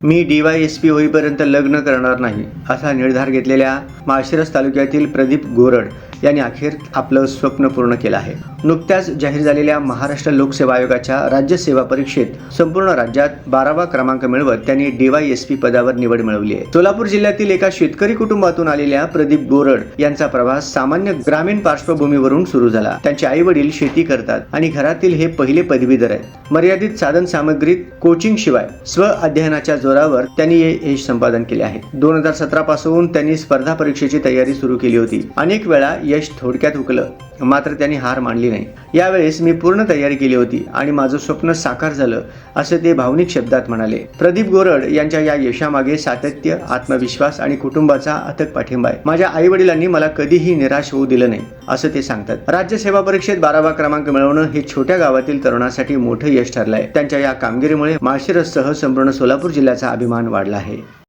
मी DySP होईपर्यंत लग्न करणार नाही असा निर्धार घेतलेल्या माळशिरस तालुक्यातील प्रदीप गोरड यांनी अखेर आपलं स्वप्न पूर्ण केलं आहे. नुकत्याच जाहीर झालेल्या महाराष्ट्र लोकसेवा आयोगाच्या राज्य सेवा परीक्षेत संपूर्ण राज्यात बारावा क्रमांक मिळवत त्यांनी डीवायएसपी पदावर निवड मिळवली आहे. सोलापूर जिल्ह्यातील एका शेतकरी कुटुंबातून आलेल्या प्रदीप गोरड यांचा प्रवास सामान्य ग्रामीण पार्श्वभूमीवरून सुरू झाला. त्यांचे आई वडील शेती करतात आणि घरातील हे पहिले पदवीधर आहेत. मर्यादित साधन सामग्रीत कोचिंग शिवाय स्व अध्ययनाच्या जोरावर त्यांनी हे यश संपादन केले आहे. दोन हजार सतरा पासून त्यांनी स्पर्धा परीक्षेची तयारी सुरू केली होती. अनेक वेळा यश थोडक्यात हुकलं मात्र त्यांनी हार मानली नाही. यावेळेस मी पूर्ण तयारी केली होती आणि माझं स्वप्न साकार झालं असं ते भावनिक शब्दात म्हणाले. प्रदीप गोरड यांच्या या यशामागे सातत्य आत्मविश्वास आणि कुटुंबाचा अथक पाठिंबा आहे. माझ्या आई वडिलांनी मला कधीही निराश होऊ दिलं नाही असं ते सांगतात. राज्य सेवा परीक्षेत बारावा क्रमांक मिळवणं हे छोट्या गावातील तरुणासाठी मोठं यश ठरलंय. त्यांच्या या कामगिरीमुळे माळशिरससह संपूर्ण सोलापूर जिल्ह्याचा अभिमान वाढला आहे.